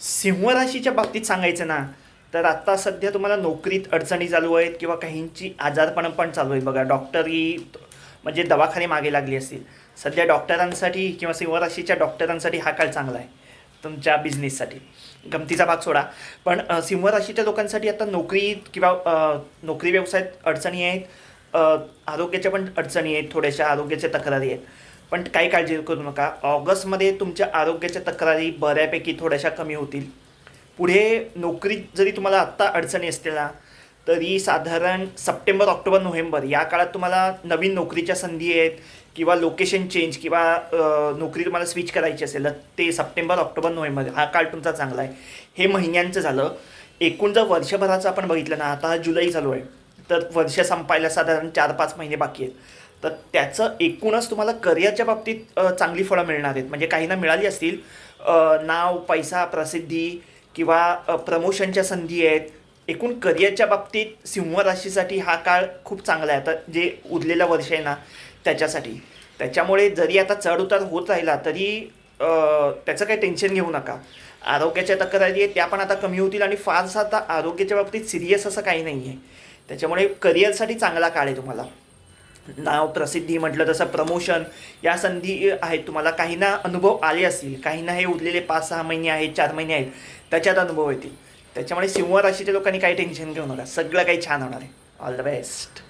सिंहराशीच्या बाबतीत सांगायचं ना तर आत्ता सध्या तुम्हाला नोकरीत अडचणी चालू आहेत किंवा काहींची आजारपण पण चालू आहेत. बघा डॉक्टरी म्हणजे दवाखाने मागे लागली असतील. सध्या डॉक्टरांसाठी किंवा सिंहराशीच्या डॉक्टरांसाठी हा काळ चांगला आहे तुमच्या बिझनेससाठी गमतीचा भाग सोडा. पण सिंहराशीच्या लोकांसाठी आता नोकरीत किंवा नोकरी व्यवसायात अडचणी आहेत. आरोग्याच्या पण अडचणी आहेत थोड्याशा आरोग्याच्या तक्रारी आहेत. पण काही काळजी करू नका. ऑगस्टमध्ये तुमच्या आरोग्याच्या तक्रारी बऱ्यापैकी थोड्याशा कमी होतील. पुढे नोकरीत जरी तुम्हाला आत्ता अडचणी असतील ना तरी साधारण सप्टेंबर ऑक्टोबर नोव्हेंबर या काळात तुम्हाला नवीन नोकरीच्या संधी आहेत किंवा लोकेशन चेंज किंवा नोकरी तुम्हाला स्विच करायची असेल तर ते सप्टेंबर ऑक्टोबर नोव्हेंबर हा काळ तुमचा चांगला आहे. हे महिन्यांचं झालं. एकूण जर वर्षभराचं आपण बघितलं ना आता हा जुलै चालू आहे. तर वर्ष संपायला साधारण चार पाच महिने बाकी आहेत. तर त्याचं एकूणच तुम्हाला करिअरच्या बाबतीत चांगली फळं मिळणार आहेत. म्हणजे काहींना मिळाली असतील नाव पैसा प्रसिद्धी किंवा प्रमोशनच्या संधी आहेत. एकूण करिअरच्या बाबतीत सिंह राशीसाठी हा काळ खूप चांगला आहे. आता जे उरलेलं वर्ष आहे ना त्याच्यासाठी. त्याच्यामुळे जरी आता चढउतार होत राहिला तरी त्याचं काही टेन्शन घेऊ नका. आरोग्याच्या तक्रारी आहेत त्या पण आता कमी होतील आणि फारसं आता आरोग्याच्या बाबतीत सिरियस असं काही नाही आहे त्याच्यामुळे करिअरसाठी चांगला काळ आहे तुम्हाला. नाव प्रसिद्धी म्हटलं तसं प्रमोशन या संधी आहेत. तुम्हाला काहींना अनुभव आले असतील काहींना हे उरलेले पाच सहा महिने आहेत चार महिने आहेत त्याच्यात अनुभव येतील. त्याच्यामुळे सिंह राशीच्या लोकांनी काही टेन्शन घेऊ नका. सगळं काही छान होणार आहे. All the best